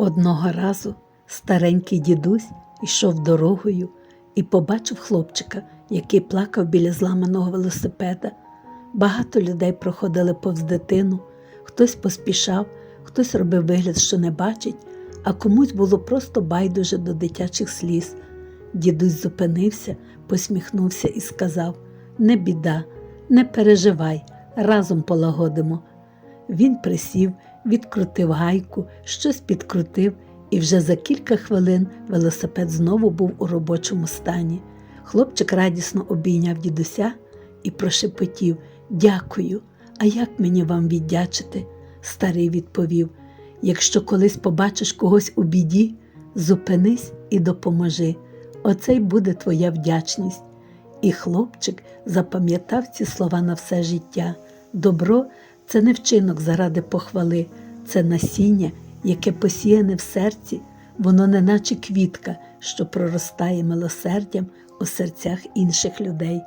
Одного разу старенький дідусь йшов дорогою і побачив хлопчика, який плакав біля зламаного велосипеда. Багато людей проходили повз дитину, хтось поспішав, хтось робив вигляд, що не бачить, а комусь було просто байдуже до дитячих сліз. Дідусь зупинився, посміхнувся і сказав: Не біда, не переживай, разом полагодимо. Він присів, відкрутив гайку, щось підкрутив, і вже за кілька хвилин велосипед знову був у робочому стані. Хлопчик радісно обійняв дідуся і прошепотів Дякую, а як мені вам віддячити? Старий відповів Якщо колись побачиш когось у біді, зупинись і допоможи. Оце й буде твоя вдячність. І хлопчик запам'ятав ці слова на все життя. Добро це не вчинок заради похвали, це насіння, яке посіяне в серці, воно не наче квітка, що проростає милосердям у серцях інших людей.